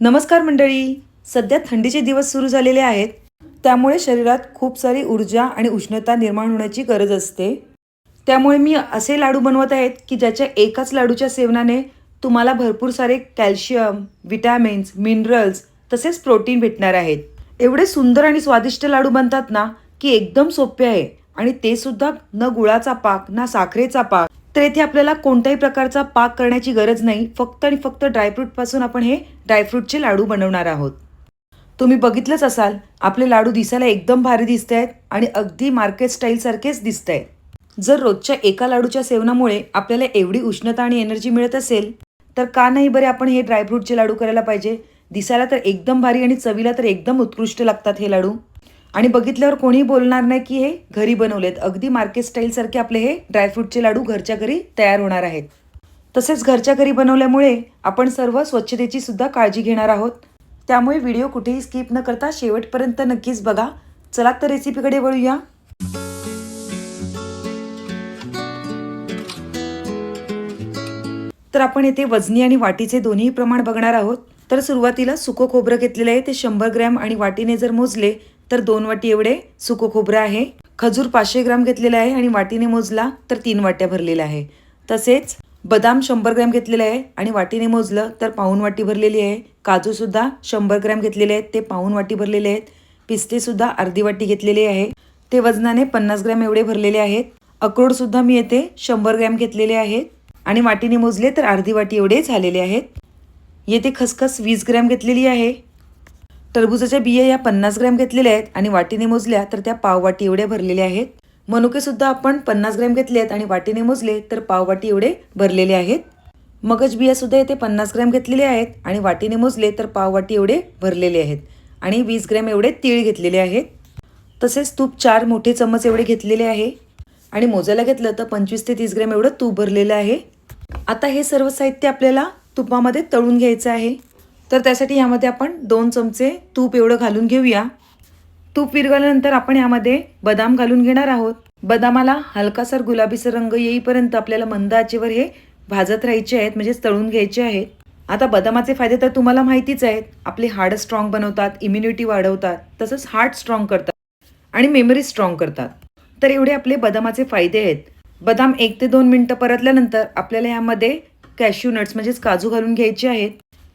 नमस्कार मंडळी. सध्या थंडीचे दिवस सुरू झालेले आहेत. त्यामुळे शरीरात खूप सारी ऊर्जा आणि उष्णता निर्माण होण्याची गरज असते. त्यामुळे मी असे लाडू बनवत आहेत की ज्याच्या एकाच लाडूच्या सेवनाने तुम्हाला भरपूर सारे कॅल्शियम विटॅमिन्स मिनरल्स तसेच प्रोटीन भेटणार आहेत. एवढे सुंदर आणि स्वादिष्ट लाडू बनतात ना की एकदम सोपे आहे. आणि ते सुद्धा न गुळाचा पाक ना साखरेचा पाक तर येथे आपल्याला कोणत्याही प्रकारचा पाक करण्याची गरज नाही. फक्त आणि फक्त ड्रायफ्रूटपासून आपण हे ड्रायफ्रूटचे लाडू बनवणार आहोत. तुम्ही बघितलंच असाल आपले लाडू दिसायला एकदम भारी दिसत आहेत आणि अगदी मार्केट स्टाईलसारखेच दिसत आहेत जर रोजच्या एका लाडूच्या सेवनामुळे आपल्याला एवढी उष्णता आणि एनर्जी मिळत असेल तर का नाही बरे आपण हे ड्रायफ्रूटचे लाडू करायला पाहिजे? दिसायला तर एकदम भारी आणि चवीला तर एकदम उत्कृष्ट लागतात हे लाडू. आणि बघितल्यावर कोणीही बोलणार नाही की हे घरी बनवलेत. अगदी मार्केट स्टाईलसारखे आपले हे ड्रायफ्रूटचे लाडू घरच्या घरी तयार होणार आहेत. तसेच घरच्या घरी बनवल्यामुळे आपण सर्व स्वच्छतेची सुद्धा काळजी घेणार आहोत. त्यामुळे व्हिडिओ कुठेही स्किप न करता शेवटपर्यंत नक्कीच बघा. चला तर रेसिपीकडे वळूया. तर आपण येथे वजनी आणि वाटीचे दोन्ही प्रमाण बघणार आहोत. तर सुरुवातीला सुको खोबरं घेतलेलं आहे. ते शंभर ग्रॅम आणि वाटीने जर मोजले तर दोन वाटी एवढे सुकं खोबरं आहे. खजूर पाचशे ग्राम घेतलेला आहे आणि वाटीने मोजला तर तीन वाट्या भरलेल्या आहे. तसेच बदाम शंभर ग्रॅम घेतलेले आहे आणि वाटीने मोजलं तर पाऊन वाटी भरलेली आहे. काजूसुद्धा शंभर ग्रॅम घेतलेले आहेत. ते पाऊन वाटी भरलेले आहेत. पिस्तेसुद्धा अर्धी वाटी घेतलेले आहे. ते वजनाने पन्नास ग्रॅम एवढे भरलेले आहेत. अक्रोडसुद्धा मी येथे शंभर ग्रॅम घेतलेले आहेत. आणि वाटीने मोजले तर अर्धी वाटी एवढे झालेले आहेत. येथे खसखस वीस ग्रॅम घेतलेली आहे. टरबूजाच्या बिया या पन्नास ग्रॅम घेतलेल्या आहेत आणि वाटीने मोजल्या तर त्या पाववाटी एवढ्या भरलेल्या आहेत. मनुके सुद्धा आपण पन्नास ग्रॅम घेतले आहेत आणि वाटीने मोजले तर पाववाटी एवढे भरलेले आहेत. मगज बिया सुद्धा येथे पन्नास ग्रॅम घेतलेले आहेत आणि वाटीने मोजले तर पाववाटी एवढे भरलेले आहेत. आणि वीस ग्रॅम एवढे तीळ घेतलेले आहेत. तसेच तूप चार मोठे चम्मच एवढे घेतलेले आहे. आणि मोजायला घेतलं तर पंचवीस ते तीस ग्रॅम एवढं तूप भरलेलं आहे. आता हे सर्व साहित्य आपल्याला तुपामध्ये तळून घ्यायचं आहे. तर त्यासाठी यामध्ये आपण दोन चमचे तूप एवढं घालून घेऊया. तूप विरघळल्यानंतर आपण यामध्ये बदाम घालून घेणार आहोत. बदामाला हलकासर गुलाबीसर रंग येईपर्यंत आपल्याला मंद आचेवर हे भाजत राहायचे आहेत म्हणजे तळून घ्यायचे आहेत. आता बदामाचे फायदे तर तुम्हाला माहितीच आहेत. आपले हाड स्ट्रॉंग बनवतात इम्युनिटी वाढवतात तसंच हार्ट स्ट्रॉंग करतात आणि मेमरी स्ट्रॉंग करतात. तर एवढे आपले बदामाचे फायदे आहेत. बदाम एक ते दोन मिनटं परतल्यानंतर आपल्याला यामध्ये कॅश्यू नट्स म्हणजेच काजू घालून घ्यायचे आहेत.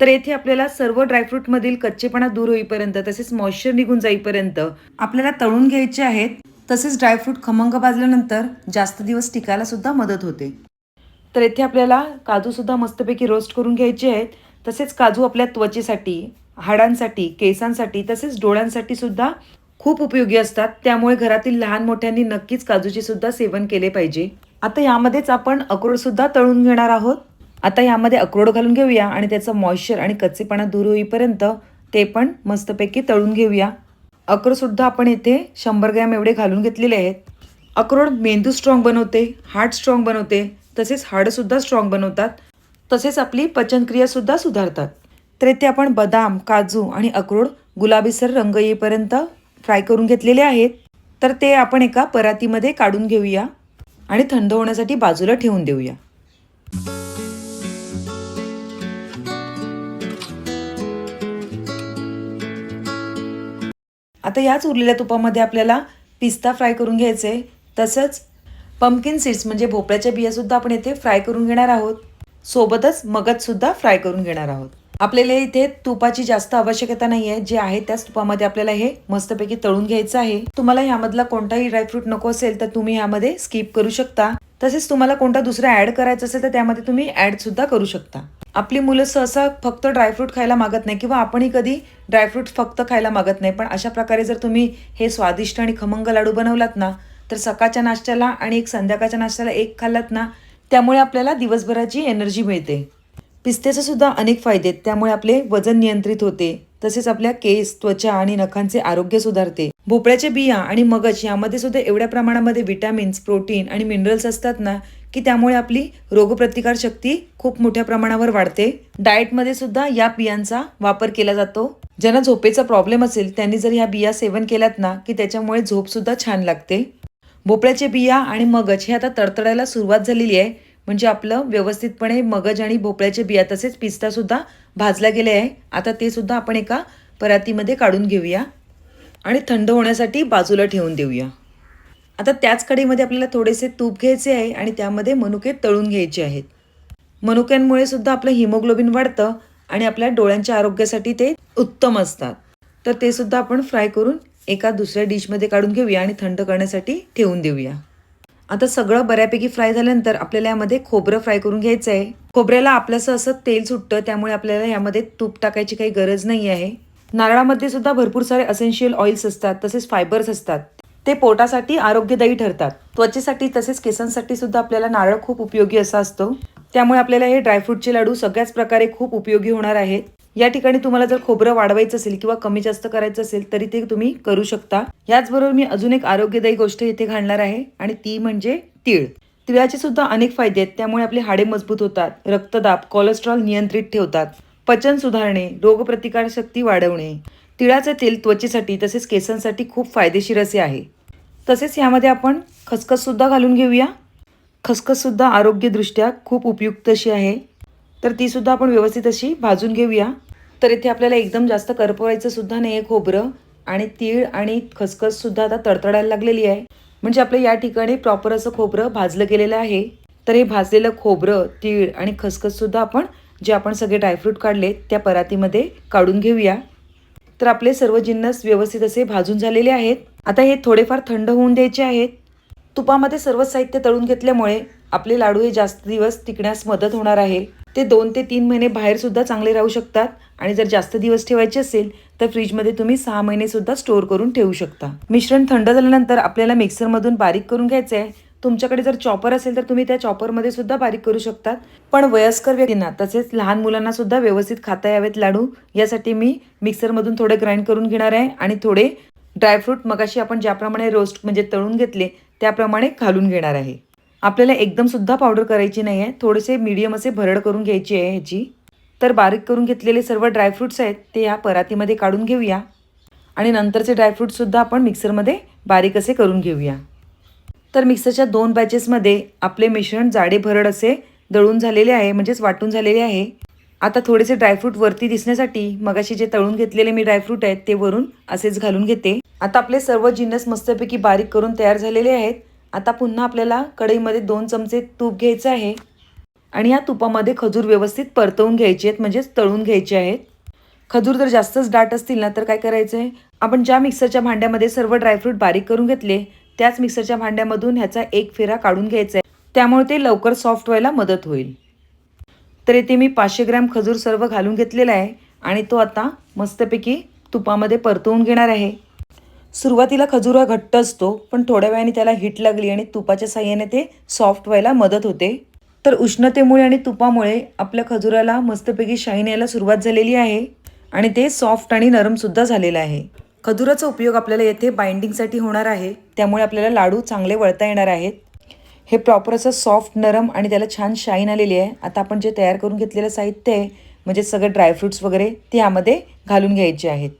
तर येथे आपल्याला सर्व ड्रायफ्रूटमधील कच्चेपणा दूर होईपर्यंत तसेच मॉइश्चर निघून जाईपर्यंत आपल्याला तळून घ्यायचे आहेत. तसेच ड्रायफ्रूट खमंग भाजल्यानंतर जास्त दिवस टिकायला सुद्धा मदत होते. तर येथे आपल्याला काजूसुद्धा मस्तपैकी रोस्ट करून घ्यायचे आहेत. तसेच काजू आपल्या त्वचेसाठी हाडांसाठी केसांसाठी तसेच डोळ्यांसाठी सुद्धा खूप उपयोगी असतात. त्यामुळे घरातील लहान मोठ्यांनी नक्कीच काजूचे सुद्धा सेवन केले पाहिजे. आता यामध्येच आपण अक्रोड सुद्धा तळून घेणार आहोत. आता यामध्ये अक्रोड घालून घेऊया आणि त्याचं मॉइश्चर आणि कच्चेपणा दूर होईपर्यंत ते पण मस्तपैकी तळून घेऊया. अक्रोडसुद्धा आपण इथे शंभर ग्रॅम एवढे घालून घेतलेले आहेत. अक्रोड मेंदू स्ट्रॉंग बनवते हार्ट स्ट्रॉंग बनवते तसेच हाडंसुद्धा स्ट्रॉंग बनवतात तसेच आपली पचनक्रियासुद्धा सुधारतात. तर इथे आपण बदाम काजू आणि अक्रोड गुलाबीसर रंग येईपर्यंत फ्राय करून घेतलेले आहेत. तर ते आपण एका परातीमध्ये काढून घेऊया आणि थंड होण्यासाठी बाजूला ठेवून देऊया. आता याच उरलेल्या तुपामध्ये आपल्याला पिस्ता फ्राय करून घ्यायचे. तसंच पंपकिन सीड्स म्हणजे भोपळ्याच्या बियासुद्धा आपण इथे फ्राय करून घेणार आहोत. सोबतच मगजसुद्धा फ्राय करून घेणार आहोत. आपल्याला इथे तुपाची जास्त आवश्यकता नाही आहे जे आहे त्याच तुपामध्ये आपल्याला हे मस्तपैकी तळून घ्यायचं आहे. तुम्हाला यामधला कोणताही ड्रायफ्रूट नको असेल तर तुम्ही यामध्ये स्किप करू शकता. तसेच तुम्हाला कोणता दुसरा ऍड करायचा असेल तर त्यामध्ये तुम्ही ऍड सुद्धा करू शकता. आपली मुलं सहसा फक्त ड्रायफ्रूट खायला मागत नाही किंवा आपणही कधी ड्रायफ्रूट फक्त खायला मागत नाही. पण अशा प्रकारे जर तुम्ही हे स्वादिष्ट आणि खमंग लाडू बनवलात ना तर सकाळच्या नाश्त्याला आणि एक संध्याकाळच्या नाश्त्याला एक खाल्लात ना त्यामुळे आपल्याला दिवसभराची एनर्जी मिळते. पिस्त्याचे सुद्धा अनेक फायदे आहेत. त्यामुळे आपले वजन नियंत्रित होते. तसेच आपल्या केस त्वचा आणि नखांचे आरोग्य सुधारते. भोपळ्याच्या बिया आणि मगज यामध्ये सुद्धा एवढ्या प्रमाणामध्ये विटॅमिन्स प्रोटीन आणि मिनरल्स असतात ना की त्यामुळे आपली रोगप्रतिकार शक्ती खूप मोठ्या प्रमाणावर वाढते. डाएटमध्ये सुद्धा या बियांचा वापर केला जातो. ज्यांना झोपेचा प्रॉब्लेम असेल त्यांनी जर ह्या बिया सेवन केल्यात ना की त्याच्यामुळे झोपसुद्धा छान लागते. भोपळ्याचे बिया आणि मगज हे आता तडतडायला सुरुवात झालेली आहे. म्हणजे आपलं व्यवस्थितपणे मगज आणि भोपळ्याचे बिया तसेच पिस्तासुद्धा भाजला गेले आहे. आता ते सुद्धा आपण एका परातीमध्ये काढून घेऊया. आणि थंड होण्यासाठी बाजूला ठेवून देऊया. आता त्याच कढईमध्ये आपल्याला थोडेसे तूप घ्यायचे आहे आणि त्यामध्ये मनुके तळून घ्यायचे आहेत. मनुक्यांमुळे सुद्धा आपलं हिमोग्लोबिन वाढतं आणि आपल्या डोळ्यांच्या आरोग्यासाठी ते उत्तम असतात. तर ते सुद्धा आपण फ्राय करून एका दुसऱ्या डिशमध्ये काढून घेऊया आणि थंड करण्यासाठी ठेवून देऊया. आता सगळं बऱ्यापैकी फ्राय झाल्यानंतर आपल्याला यामध्ये खोबरं फ्राय करून घ्यायचं आहे. खोबऱ्याला आपलंसं असं तेल सुटतं त्यामुळे आपल्याला यामध्ये तूप टाकायची काही गरज नाही आहे. नारळामध्ये सुद्धा भरपूर सारे असेन्शियल ऑइल्स असतात तसेच फायबर्स असतात. ते पोटासाठी आरोग्यदायी ठरतात. त्वचेसाठी तसेच केसांसाठी सुद्धा आपल्याला नारळ खूप उपयोगी असा असतो. त्यामुळे आपल्याला हे ड्रायफ्रूटचे लाडू सगळ्याच प्रकारे खूप उपयोगी होणार आहेत. या ठिकाणी तुम्हाला जर खोबरं वाढवायचं असेल किंवा कमी जास्त करायचं असेल तरी ते तुम्ही करू शकता. याचबरोबर मी अजून एक आरोग्यदायी गोष्ट इथे घालणार आहे आणि ती म्हणजे तीळ. तिळाचे सुद्धा अनेक फायदे आहेत त्यामुळे आपले हाडे मजबूत होतात रक्तदाब कोलेस्ट्रॉल नियंत्रित ठेवतात पचन सुधारणे रोगप्रतिकारशक्ती वाढवणे. तिळाचे तेल त्वचेसाठी तसेच केसांसाठी खूप फायदेशीर असे आहे. तसेच यामध्ये आपण खसखससुद्धा घालून घेऊया. खसखससुद्धा आरोग्यदृष्ट्या खूप उपयुक्त अशी आहे. तर तीसुद्धा आपण व्यवस्थित अशी भाजून घेऊया. तर इथे आपल्याला एकदम जास्त करपवायचं सुद्धा नाही आहे खोबरं आणि तीळ आणि खसखससुद्धा आता तडतडायला लागलेली आहे. म्हणजे आपलं या ठिकाणी प्रॉपर असं खोबरं भाजलं गेलेलं आहे. तर हे भाजलेलं खोबरं तीळ आणि खसखससुद्धा आपण जे आपण सगळे ड्रायफ्रूट काढले त्या परातीमध्ये काढून घेऊया. तर आपले सर्व जिन्नस व्यवस्थित असे भाजून झालेले आहेत. आता हे थोडेफार थंड होऊन द्यायचे आहेत. तुपामध्ये सर्व साहित्य तळून घेतल्यामुळे आपले लाडू हे जास्त दिवस टिकण्यास मदत होणार आहे. ते दोन ते तीन महिने बाहेरसुद्धा चांगले राहू शकतात आणि जर जास्त दिवस ठेवायचे असेल तर फ्रीजमध्ये तुम्ही सहा महिनेसुद्धा स्टोअर करून ठेवू शकता. मिश्रण थंड झाल्यानंतर आपल्याला मिक्सरमधून बारीक करून घ्यायचं आहे. तुमच्याकडे जर चॉपर असेल तर तुम्ही त्या चॉपरमध्ये सुद्धा बारीक करू शकतात. पण वयस्कर व्यक्तींना तसेच लहान मुलांना सुद्धा व्यवस्थित खाता यावेत लाडू. यासाठी मी मिक्सरमधून थोडे ग्राइंड करून घेणार आहे आणि थोडे ड्रायफ्रूट मगाशी आपण ज्याप्रमाणे रोस्ट म्हणजे तळून घेतले त्याप्रमाणे घालून घेणार आहे. आपल्याला एकदम सुद्धा पावडर करायची नाही आहे थोडेसे मीडियम असे भरड करून घ्यायची आहे ह्याची. तर बारीक करून घेतलेले सर्व ड्रायफ्रूट्स आहेत ते या परातीमध्ये काढून घेऊया. आणि नंतरचे ड्रायफ्रूटसुद्धा आपण मिक्सरमध्ये बारीक असे करून घेऊया. तर मिक्सरच्या दोन बॅचेसमध्ये आपले मिश्रण जाडे भरड असे दळून झालेले आहे म्हणजेच वाटून झालेले आहे. आता थोडेसे ड्रायफ्रूट वरती दिसण्यासाठी मगाशी जे तळून घेतलेले मी ड्रायफ्रूट आहेत ते वरून असेच घालून घेते. आता आपले सर्व जिन्नस मस्तपैकी बारीक करून तयार झालेले आहेत. आता पुन्हा आपल्याला कढईमध्ये दोन चमचे तूप घ्यायचं आहे. आणि या तुपामध्ये खजूर व्यवस्थित परतवून घ्यायचे आहेत म्हणजेच तळून घ्यायचे आहेत. खजूर जर जास्तच दाट असतील ना तर काय करायचं आहे आपण ज्या मिक्सरच्या भांड्यामध्ये सर्व ड्रायफ्रूट बारीक करून घेतले त्याच मिक्सरच्या भांड्यामधून ह्याचा एक फेरा काढून घ्यायचा आहे. त्यामुळे ते लवकर सॉफ्ट व्हायला मदत होईल. तर येथे मी पाचशे ग्रॅम खजूर सर्व घालून घेतलेला आहे आणि तो आता मस्तपैकी तुपामध्ये परतवून घेणार आहे. सुरुवातीला खजूर हा घट्ट असतो पण थोड्या वेळाने त्याला हिट लागली आणि तुपाच्या साह्याने ते सॉफ्ट व्हायला मदत होते. तर उष्णतेमुळे आणि तुपामुळे आपल्या खजुराला मस्तपैकी शाईन यायला सुरुवात झालेली आहे आणि ते सॉफ्ट आणि नरमसुद्धा झालेलं आहे. खजुराचा उपयोग आपल्याला येथे बाइंडिंगसाठी होणार आहे. त्यामुळे आपल्याला लाडू चांगले वळता येणार आहेत. हे प्रॉपर असं सॉफ्ट नरम आणि त्याला छान शाईन आलेली आहे. आता आपण जे तयार करून घेतलेलं साहित्य आहे म्हणजे सगळं ड्रायफ्रूट्स वगैरे ते यामध्ये घालून घ्यायचे आहेत.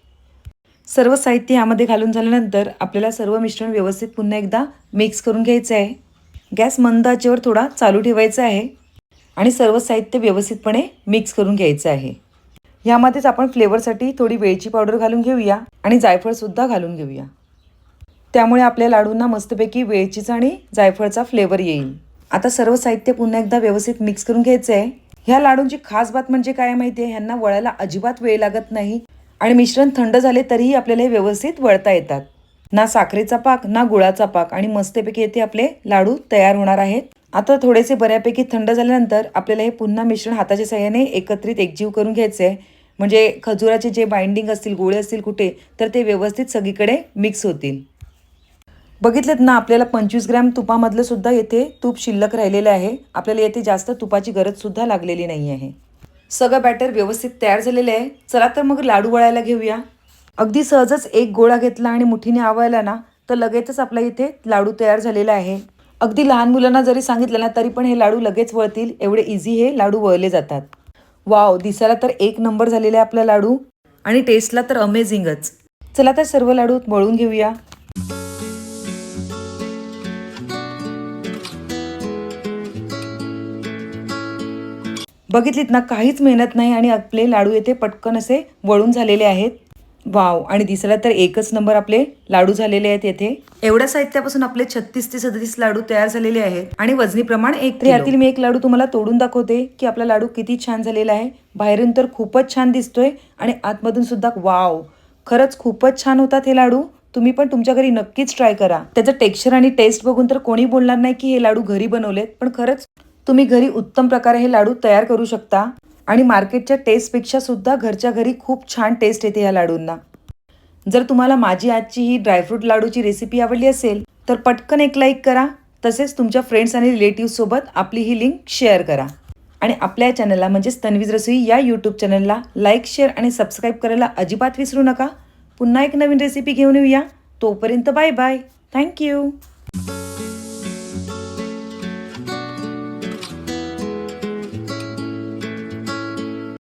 सर्व साहित्य यामध्ये घालून झाल्यानंतर आपल्याला सर्व मिश्रण व्यवस्थित पुन्हा एकदा मिक्स करून घ्यायचं आहे. गॅस मंद आचेवर थोडा चालू ठेवायचा आहे आणि सर्व साहित्य व्यवस्थितपणे मिक्स करून घ्यायचं आहे. यामध्येच आपण फ्लेवरसाठी थोडी वेलची पावडर घालून घेऊया आणि जायफळसुद्धा घालून घेऊया. त्यामुळे आपल्या लाडूंना मस्तपैकी वेलचीचा आणि जायफळचा फ्लेवर येईल. आता सर्व साहित्य पुन्हा एकदा व्यवस्थित मिक्स करून घ्यायचं आहे ह्या लाडूंची खास बात म्हणजे काय माहिती आहे ह्यांना वळायला अजिबात वेळ लागत नाही आणि मिश्रण थंड झाले तरीही आपल्याला हे व्यवस्थित वळता येतात. ना साखरेचा पाक ना गुळाचा पाक आणि मस्तपैकी येथे आपले लाडू तयार होणार आहेत. आता थोडेसे बऱ्यापैकी थंड झाल्यानंतर आपल्याला हे पुन्हा मिश्रण हाताच्या सहाय्याने एकत्रित एकजीव करून घ्यायचे आहे म्हणजे खजुराचे जे बाइंडिंग असतील गोळे असतील कुठे तर ते व्यवस्थित सगळीकडे मिक्स होतील. बघितलेत ना आपल्याला पंचवीस ग्रॅम तुपामधलं सुद्धा येथे तूप शिल्लक राहिलेलं आहे. आपल्याला येथे जास्त तुपाची गरज सुद्धा लागलेली नाही आहे सगळं बॅटर व्यवस्थित तयार झालेलं आहे. चला तर मग लाडू वळायला घेऊया. अगदी सहजच एक गोळा घेतला आणि मुठीने आवळला ना तर लगेचच आपल्या इथे लाडू तयार झालेला आहे. अगदी लहान मुलांना जरी सांगितलं ना तरी पण हे लाडू लगेच वळतील. एवढे इझी हे लाडू वळले जातात. वाव दिसायला तर एक नंबर झालेला आहे आपला लाडू. आणि टेस्टला तर अमेझिंगच चला तर सर्व लाडू वळून घेऊया. बघितलीत ना काहीच मेहनत नाही आणि आपले लाडू येथे पटकन असे वळून झालेले आहेत. वाव आणि दिसायला तर एकच नंबर आपले लाडू झालेले आहेत येथे. एवढ्या साहित्यापासून आपले छत्तीस ते सदतीस लाडू तयार झालेले आहेत आणि वजनी प्रमाण एक यातील मी एक लाडू तुम्हाला तोडून दाखवते की आपला लाडू किती छान झालेला आहे. बाहेरून तर खूपच छान दिसतोय आणि आतमधून सुद्धा वाव. खरंच खूपच छान होतात हे लाडू. तुम्ही पण तुमच्या घरी नक्कीच ट्राय करा. त्याचं टेक्स्चर आणि टेस्ट बघून तर कोणी बोलणार नाही की हे लाडू घरी बनवलेत पण खरंच तुम्ही घरी उत्तम प्रकारे हे लाडू तयार करू शकता. आणि मार्केटच्या टेस्टपेक्षा सुद्धा घरच्या घरी खूप छान टेस्ट येते या लाडूंना. जर तुम्हाला माझी आजची ही ड्रायफ्रूट लाडूची रेसिपी आवडली असेल तर पटकन एक लाईक करा. तसेच तुमच्या फ्रेंड्स आणि रिलेटिव्हसोबत आपली ही लिंक शेअर करा. आणि आपल्या चॅनलला म्हणजेच तन्वीज रसोई या यूट्यूब चॅनलला लाईक शेअर आणि सबस्क्राईब करायला अजिबात विसरू नका. पुन्हा एक नवीन रेसिपी घेऊन येऊया. तोपर्यंत बाय बाय थँक्यू